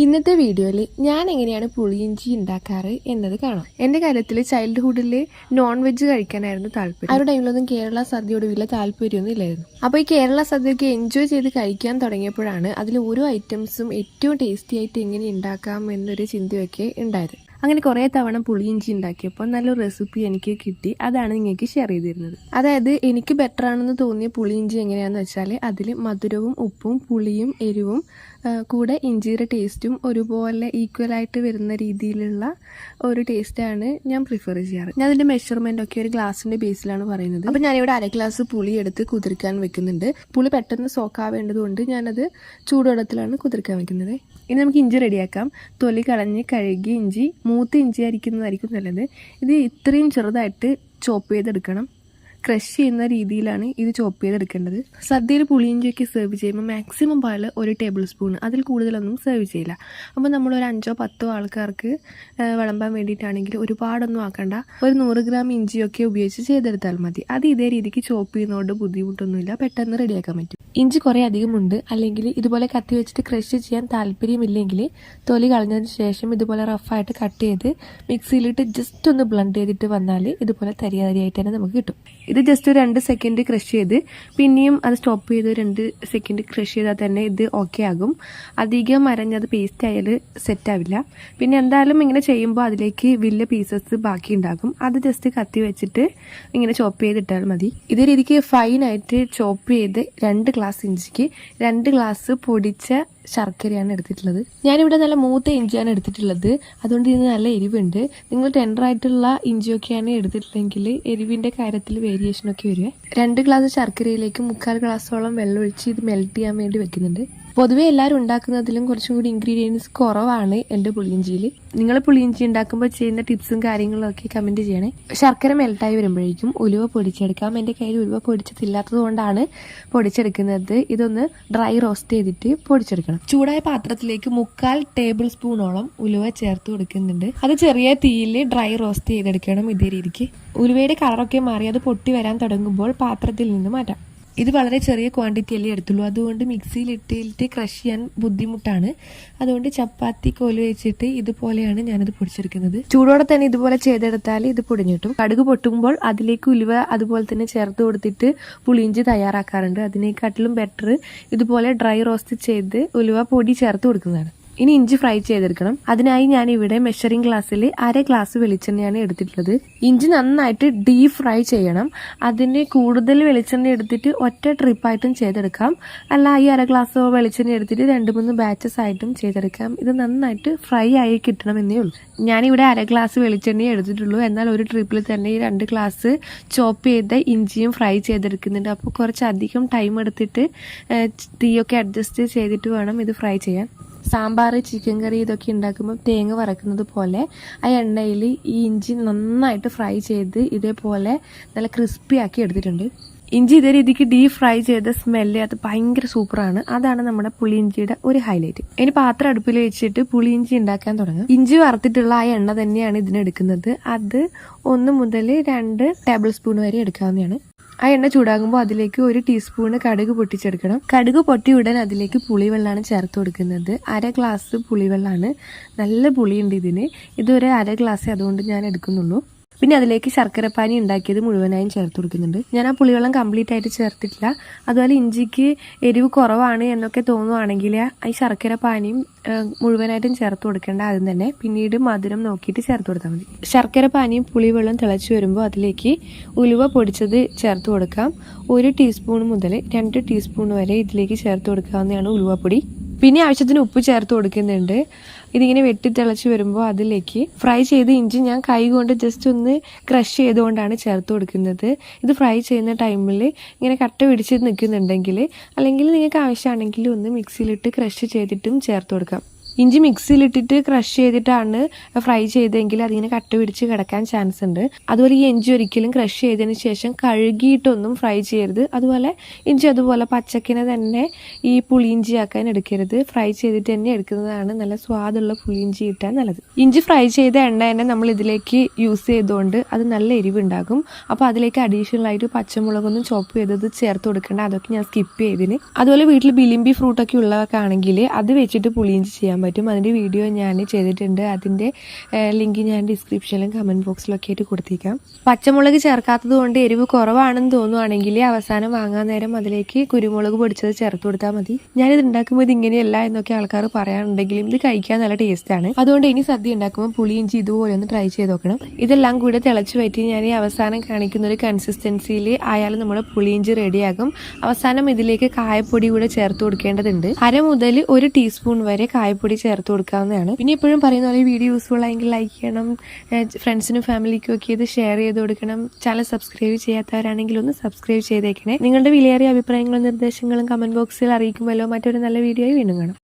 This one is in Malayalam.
ഇന്നത്തെ വീഡിയോയിൽ ഞാൻ എങ്ങനെയാണ് പുളിയിഞ്ചി ഉണ്ടാക്കാറ് എന്നത് കാണാം. എന്റെ കാര്യത്തിൽ ചൈൽഡ്ഹുഡിൽ നോൺ വെജ് കഴിക്കാനായിരുന്നു താല്പര്യം. ആ ഒരു ടൈമിലൊന്നും കേരള സദ്യയോട് വലിയ താല്പര്യമൊന്നും ഇല്ലായിരുന്നു. അപ്പോൾ ഈ കേരള സദ്യയൊക്കെ എൻജോയ് ചെയ്ത് കഴിക്കാൻ തുടങ്ങിയപ്പോഴാണ് അതിൽ ഓരോ ഐറ്റംസും ഏറ്റവും ടേസ്റ്റി ആയിട്ട് എങ്ങനെ ഉണ്ടാക്കാം എന്നൊരു ചിന്തയൊക്കെ ഉണ്ടായത്. അങ്ങനെ കുറേ തവണ പുളിയിഞ്ചി ഉണ്ടാക്കിയപ്പോൾ നല്ലൊരു റെസിപ്പി എനിക്ക് കിട്ടി. അതാണ് നിങ്ങൾക്ക് ഷെയർ ചെയ്തിരുന്നത്. അതായത് എനിക്ക് ബെറ്റർ ആണെന്ന് തോന്നിയ പുളിയിഞ്ചി എങ്ങനെയാണെന്ന് വെച്ചാൽ അതിൽ മധുരവും ഉപ്പും പുളിയും എരിവും കൂടെ ഇഞ്ചിയുടെ ടേസ്റ്റും ഒരുപോലെ ഈക്വൽ ആയിട്ട് വരുന്ന രീതിയിലുള്ള ഒരു ടേസ്റ്റാണ് ഞാൻ പ്രിഫർ ചെയ്യാറ്. ഞാൻ അതിന്റെ മെഷർമെന്റ് ഒക്കെ ഒരു ഗ്ലാസിന്റെ ബേസിലാണ് പറയുന്നത്. അപ്പോൾ ഞാനിവിടെ അര ഗ്ലാസ് പുളി എടുത്ത് കുതിർക്കാൻ വെക്കുന്നുണ്ട്. പുളി പെട്ടെന്ന് സോക്കാവേണ്ടതുകൊണ്ട് ഞാനത് ചൂടുവെള്ളത്തിലാണ് കുതിർക്കാൻ വെക്കുന്നത്. ഇനി നമുക്ക് ഇഞ്ചി റെഡിയാക്കാം തൊലി കളഞ്ഞ് കഴുകി ഇഞ്ചി മൂത്ത് ഇഞ്ചി അരിക്കുന്നതായിരിക്കും നല്ലത്. ഇത് ഇത്രയും ചെറുതായിട്ട് ചോപ്പ് ചെയ്തെടുക്കണം. ക്രഷ് ചെയ്യുന്ന രീതിയിലാണ് ഇത് ചോപ്പ് ചെയ്തെടുക്കേണ്ടത്. സദ്യയിൽ പുളിയിഞ്ചിയൊക്കെ സെർവ് ചെയ്യുമ്പോൾ മാക്സിമം പാൽ ഒരു ടേബിൾ സ്പൂൺ അതിൽ കൂടുതലൊന്നും സെർവ് ചെയ്യില്ല. അപ്പോൾ നമ്മൾ ഒരു അഞ്ചോ പത്തോ ആൾക്കാർക്ക് വിളമ്പാൻ വേണ്ടിയിട്ടാണെങ്കിൽ ഒരുപാടൊന്നും ആക്കണ്ട. ഒരു നൂറ് ഗ്രാം ഇഞ്ചിയൊക്കെ ഉപയോഗിച്ച് ചെയ്തെടുത്താൽ മതി. അത് ഇതേ രീതിക്ക് ചോപ്പ് ചെയ്യുന്നതുകൊണ്ട് ബുദ്ധിമുട്ടൊന്നുമില്ല. പെട്ടെന്ന് റെഡിയാക്കാൻ പറ്റും. ഇഞ്ചി കുറേ അധികമുണ്ട് അല്ലെങ്കിൽ ഇതുപോലെ കത്തി വെച്ചിട്ട് ക്രഷ് ചെയ്യാൻ താല്പര്യമില്ലെങ്കിൽ തൊലി കളഞ്ഞതിന് ശേഷം ഇതുപോലെ റഫായിട്ട് കട്ട് ചെയ്ത് മിക്സിയിലിട്ട് ജസ്റ്റ് ഒന്ന് ബ്ലണ്ട് ചെയ്തിട്ട് വന്നാൽ ഇതുപോലെ തരിയ തരിയായിട്ട് തന്നെ നമുക്ക് കിട്ടും. ഇത് ജസ്റ്റ് ഒരു രണ്ട് സെക്കൻഡ് ക്രഷ് ചെയ്ത് പിന്നെയും അത് സ്റ്റോപ്പ് ചെയ്ത് രണ്ട് സെക്കൻഡ് ക്രഷ് ചെയ്താൽ തന്നെ ഇത് ഓക്കെ ആകും. അധികം അരഞ്ഞത് പേസ്റ്റ് ആയാൽ സെറ്റ് ആവില്ല. പിന്നെ എന്തായാലും ഇങ്ങനെ ചെയ്യുമ്പോൾ അതിലേക്ക് വലിയ പീസസ് ബാക്കി ഉണ്ടാകും. അത് ജസ്റ്റ് കത്തി വെച്ചിട്ട് ഇങ്ങനെ ചോപ്പ് ചെയ്തിട്ടാൽ മതി. ഇതേ രീതിക്ക് ഫൈനായിട്ട് ചോപ്പ് ചെയ്ത് രണ്ട് ഗ്ലാസ് ഇഞ്ചിക്ക് രണ്ട് ഗ്ലാസ് പൊടിച്ച ശർക്കരയാണ് എടുത്തിട്ടുള്ളത്. ഞാനിവിടെ നല്ല മൂത്ത ഇഞ്ചിയാണ് എടുത്തിട്ടുള്ളത്. അതുകൊണ്ട് ഇതിന് നല്ല എരിവുണ്ട്. നിങ്ങൾ ടെൻഡർ ആയിട്ടുള്ള ഇഞ്ചിയൊക്കെയാണ് എടുത്തിട്ടുള്ളതെങ്കിൽ എരിവിന്റെ കാര്യത്തിൽ വേരിയേഷനൊക്കെ ഒക്കെ വരും രണ്ട് ഗ്ലാസ് ശർക്കരയിലേക്ക് മുക്കാൽ ഗ്ലാസ്സോളം വെള്ളം ഒഴിച്ച് ഇത് മെൽറ്റ് ചെയ്യാൻ വേണ്ടി വെക്കുന്നുണ്ട്. പൊതുവെ എല്ലാവരും ഉണ്ടാക്കുന്നതിലും കുറച്ചും കൂടി ഇൻഗ്രീഡിയൻസ് കുറവാണ് എന്റെ പുളിയിഞ്ചിയിൽ നിങ്ങൾ പുളിയിഞ്ചി ഉണ്ടാക്കുമ്പോൾ ചെയ്യുന്ന ടിപ്സും കാര്യങ്ങളും ഒക്കെ കമന്റ് ചെയ്യണേ. ശർക്കര മെൽട്ടായി വരുമ്പോഴേക്കും ഉലുവ പൊടിച്ചെടുക്കാം. എന്റെ കയ്യിൽ ഉലുവ പൊടിച്ചതില്ലാത്തത് കൊണ്ടാണ് പൊടിച്ചെടുക്കുന്നത്. ഇതൊന്ന് ഡ്രൈ റോസ്റ്റ് ചെയ്തിട്ട് പൊടിച്ചെടുക്കണം. ചൂടായ പാത്രത്തിലേക്ക് മുക്കാൽ ടേബിൾ സ്പൂണോളം ഉലുവ ചേർത്ത് കൊടുക്കുന്നുണ്ട്. അത് ചെറിയ തീയിൽ ഡ്രൈ റോസ്റ്റ് ചെയ്തെടുക്കണം ഇതേ രീതിക്ക്. ഉലുവയുടെ കളറൊക്കെ മാറി അത് പൊട്ടി വരാൻ തുടങ്ങുമ്പോൾ പാത്രത്തിൽ നിന്ന് മാറ്റാം. ഇത് വളരെ ചെറിയ ക്വാണ്ടിറ്റി അല്ലേ എടുത്തുള്ളൂ. അതുകൊണ്ട് മിക്സിയിൽ ഇട്ടിട്ട് ക്രഷ് ചെയ്യാൻ ബുദ്ധിമുട്ടാണ്. അതുകൊണ്ട് ചപ്പാത്തി കോൽ വെച്ചിട്ട് ഇതുപോലെയാണ് ഞാനത് പൊടിച്ചെടുക്കുന്നത്. ചൂടോടെ തന്നെ ഇതുപോലെ ചെയ്തെടുത്താൽ ഇത് പൊടിഞ്ഞിട്ടും കടുക് പൊട്ടുമ്പോൾ അതിലേക്ക് ഉലുവ അതുപോലെ തന്നെ ചേർത്ത് കൊടുത്തിട്ട് പുളിയിഞ്ചി തയ്യാറാക്കാറുണ്ട്. അതിനേക്കാട്ടിലും ബെറ്റർ ഇതുപോലെ ഡ്രൈ റോസ്റ്റ് ചെയ്ത് ഉലുവ പൊടി ചേർത്ത് കൊടുക്കുന്നതാണ്. ഇനി ഇഞ്ചി ഫ്രൈ ചെയ്തെടുക്കണം. അതിനായി ഞാൻ ഇവിടെ മെഷറിംഗ് ഗ്ലാസ്സിൽ അര ഗ്ലാസ് വെളിച്ചെണ്ണയാണ് എടുത്തിട്ടുള്ളത്. ഇഞ്ചി നന്നായിട്ട് ഡീപ് ഫ്രൈ ചെയ്യണം. അതിന് കൂടുതൽ വെളിച്ചെണ്ണ എടുത്തിട്ട് ഒറ്റ ട്രിപ്പായിട്ടും ചെയ്തെടുക്കാം. അല്ല ഈ അര ഗ്ലാസ് വെളിച്ചെണ്ണ എടുത്തിട്ട് രണ്ട് മൂന്ന് ബാച്ചസ് ആയിട്ടും ചെയ്തെടുക്കാം. ഇത് നന്നായിട്ട് ഫ്രൈ ആയി കിട്ടണം എന്നേ ഉള്ളൂ. ഞാനിവിടെ അര ഗ്ലാസ് വെളിച്ചെണ്ണ എടുത്തിട്ടുള്ളൂ. എന്നാൽ ഒരു ട്രിപ്പിൽ തന്നെ ഈ രണ്ട് ഗ്ലാസ് ചോപ്പ് ചെയ്ത ഇഞ്ചിയും ഫ്രൈ ചെയ്തെടുക്കുന്നുണ്ട്. അപ്പോൾ കുറച്ചധികം ടൈം എടുത്തിട്ട് തീയൊക്കെ അഡ്ജസ്റ്റ് ചെയ്തിട്ട് വേണം ഇത് ഫ്രൈ ചെയ്യാൻ. സാമ്പാർ ചിക്കൻ കറി ഇതൊക്കെ ഉണ്ടാക്കുമ്പോൾ തേങ്ങ വറക്കുന്നത് പോലെ ആ എണ്ണയിൽ ഈ ഇഞ്ചി നന്നായിട്ട് ഫ്രൈ ചെയ്ത് ഇതേപോലെ നല്ല ക്രിസ്പി ആക്കി എടുത്തിട്ടുണ്ട്. ഇഞ്ചി ഇതേ രീതിക്ക് ഡീപ് ഫ്രൈ ചെയ്ത സ്മെല്ല് അത് ഭയങ്കര സൂപ്പറാണ് അതാണ് നമ്മുടെ പുളിയിഞ്ചിയുടെ ഒരു ഹൈലൈറ്റ് ഇനി പാത്രം അടുപ്പിൽ വെച്ചിട്ട് പുളിയിഞ്ചി ഉണ്ടാക്കാൻ തുടങ്ങും. ഇഞ്ചി വറുത്തിട്ടുള്ള ആ എണ്ണ തന്നെയാണ് ഇതിനെടുക്കുന്നത്. അത് ഒന്ന് മുതൽ രണ്ട് ടേബിൾ സ്പൂൺ വരെ എടുക്കാവുന്നതാണ്. ആ എണ്ണ ചൂടാകുമ്പോൾ അതിലേക്ക് ഒരു ടീസ്പൂണ് കടുക് പൊട്ടിച്ചെടുക്കണം. കടുക് പൊട്ടി ഉടൻ അതിലേക്ക് പുളിവെള്ളമാണ് ചേർത്ത് കൊടുക്കുന്നത്. അര ഗ്ലാസ് പുളിവെള്ളമാണ് നല്ല പുളിയുണ്ട് ഇതിന്. ഇതൊരു അര ഗ്ലാസ് അതുകൊണ്ട് ഞാൻ എടുക്കുന്നുള്ളൂ. പിന്നെ അതിലേക്ക് ശർക്കരപ്പാനി ഉണ്ടാക്കിയത് മുഴുവനായും ചേർത്ത് കൊടുക്കുന്നുണ്ട്. ഞാൻ ആ പുളിവെള്ളം കംപ്ലീറ്റ് ആയിട്ട് ചേർത്തിട്ടില്ല. അതുപോലെ ഇഞ്ചിക്ക് എരിവ് കുറവാണ് എന്നൊക്കെ തോന്നുവാണെങ്കിൽ ഈ ശർക്കര പാനിയും മുഴുവനായിട്ടും ചേർത്ത് കൊടുക്കേണ്ട ആദ്യം തന്നെ. പിന്നീട് മധുരം നോക്കിയിട്ട് ചേർത്ത് കൊടുത്താൽ മതി. ശർക്കര പാനിയും പുളിവെള്ളം തിളച്ച് വരുമ്പോൾ അതിലേക്ക് ഉലുവ പൊടിച്ചത് ചേർത്ത് കൊടുക്കാം. ഒരു ടീസ്പൂൺ മുതൽ രണ്ട് ടീസ്പൂൺ വരെ ഇതിലേക്ക് ചേർത്ത് കൊടുക്കാവുന്നതാണ് ഉലുവപ്പൊടി. പിന്നെ ആവശ്യത്തിന് ഉപ്പ് ചേർത്ത് കൊടുക്കുന്നുണ്ട്. ഇതിങ്ങനെ വെട്ടി തിളച്ച് വരുമ്പോൾ അതിലേക്ക് ഫ്രൈ ചെയ്ത ഇഞ്ചി ഞാൻ കൈ കൊണ്ട് ജസ്റ്റ് ഒന്ന് ക്രഷ് ചെയ്തുകൊണ്ടാണ് ചേർത്ത് കൊടുക്കുന്നത്. ഇത് ഫ്രൈ ചെയ്യുന്ന ടൈമിൽ ഇങ്ങനെ കട്ട പിടിച്ച് നിൽക്കുന്നുണ്ടെങ്കിൽ അല്ലെങ്കിൽ നിങ്ങൾക്ക് ആവശ്യമാണെങ്കിൽ ഒന്ന് മിക്സിയിലിട്ട് ക്രഷ് ചെയ്തിട്ടും ചേർത്ത് കൊടുക്കാം. ഇഞ്ചി മിക്സിയിലിട്ടിട്ട് ക്രഷ് ചെയ്തിട്ടാണ് ഫ്രൈ ചെയ്തെങ്കിൽ അതിങ്ങനെ കട്ട പിടിച്ച് കിടക്കാൻ ചാൻസ് ഉണ്ട്. അതുപോലെ ഈ ഇഞ്ചി ഒരിക്കലും ക്രഷ് ചെയ്തതിന് ശേഷം കഴുകിയിട്ടൊന്നും ഫ്രൈ ചെയ്യരുത്. അതുപോലെ ഇഞ്ചി അതുപോലെ പച്ചക്കിനെ തന്നെ ഈ പുളിയിഞ്ചി ആക്കാൻ എടുക്കരുത്. ഫ്രൈ ചെയ്തിട്ട് തന്നെ എടുക്കുന്നതാണ് നല്ല സ്വാദുള്ള പുളിയിഞ്ചി കിട്ടാൻ നല്ലത്. ഇഞ്ചി ഫ്രൈ ചെയ്ത എണ്ണ തന്നെ നമ്മൾ ഇതിലേക്ക് യൂസ് ചെയ്തുകൊണ്ട് അത് നല്ല എരിവുണ്ടാകും. അപ്പോൾ അതിലേക്ക് അഡീഷണൽ ആയിട്ട് പച്ചമുളകൊന്നും ചോപ്പ് ചെയ്തത് ചേർത്ത് കൊടുക്കേണ്ട. അതൊക്കെ ഞാൻ സ്കിപ്പ് ചെയ്തിന്. അതുപോലെ വീട്ടിൽ ബിലിമ്പി ഫ്രൂട്ടൊക്കെ ഉള്ളവർക്കാണെങ്കിൽ അത് വെച്ചിട്ട് പുളിയിഞ്ചി ചെയ്യാൻ പറ്റും. അതിന്റെ വീഡിയോ ഞാൻ ചെയ്തിട്ടുണ്ട്. അതിന്റെ ലിങ്ക് ഞാൻ ഡിസ്ക്രിപ്ഷനിലും കമന്റ് ബോക്സിലൊക്കെ ആയിട്ട് കൊടുത്തേക്കാം. പച്ചമുളക് ചേർക്കാത്തത് കൊണ്ട് എരിവ് കുറവാണെന്ന് തോന്നുവാണെങ്കിൽ അവസാനം വാങ്ങാൻ നേരം അതിലേക്ക് കുരുമുളക് പൊടിച്ചത് ചേർത്ത് കൊടുത്താൽ മതി. ഞാനിത് ഉണ്ടാക്കുമ്പോൾ ഇത് ഇങ്ങനെയല്ല എന്നൊക്കെ ആൾക്കാർ പറയാനുണ്ടെങ്കിലും ഇത് കഴിക്കാൻ നല്ല ടേസ്റ്റാണ് അതുകൊണ്ട് ഇനി സദ്യ ഉണ്ടാക്കുമ്പോൾ പുളിയിഞ്ചി ഇതുപോലെ ഒന്ന് ട്രൈ ചെയ്ത് നോക്കണം. ഇതെല്ലാം കൂടെ തിളച്ച് പറ്റി ഞാൻ ഈ അവസാനം കാണിക്കുന്ന ഒരു കൺസിസ്റ്റൻസിയിൽ ആയാലും നമ്മുടെ പുളിയിഞ്ചി റെഡിയാകും അവസാനം ഇതിലേക്ക് കായപ്പൊടി കൂടെ ചേർത്ത് കൊടുക്കേണ്ടതുണ്ട്. അര മുതൽ ഒരു ടീസ്പൂൺ വരെ കായപ്പൊടി ചേർത്ത് കൊടുക്കാവുന്നതാണ്. പിന്നെ എപ്പോഴും പറയുന്ന പോലെ വീഡിയോ യൂസ്ഫുൾ ആയെങ്കിൽ ലൈക്ക് ചെയ്യണം ഫ്രണ്ട്സിനും ഫാമിലിക്കും ഒക്കെ ഇത് ഷെയർ ചെയ്ത് കൊടുക്കണം. ചാനൽ സബ്സ്ക്രൈബ് ചെയ്യാത്തവരാണെങ്കിൽ ഒന്ന് സബ്സ്ക്രൈബ് ചെയ്തേക്കണേ. നിങ്ങളുടെ വിലയേറിയ അഭിപ്രായങ്ങളും നിർദ്ദേശങ്ങളും കമന്റ് ബോക്സിൽ അറിയിക്കുമല്ലോ. മറ്റൊരു നല്ല വീഡിയോയിൽ വീണ്ടും കാണാം.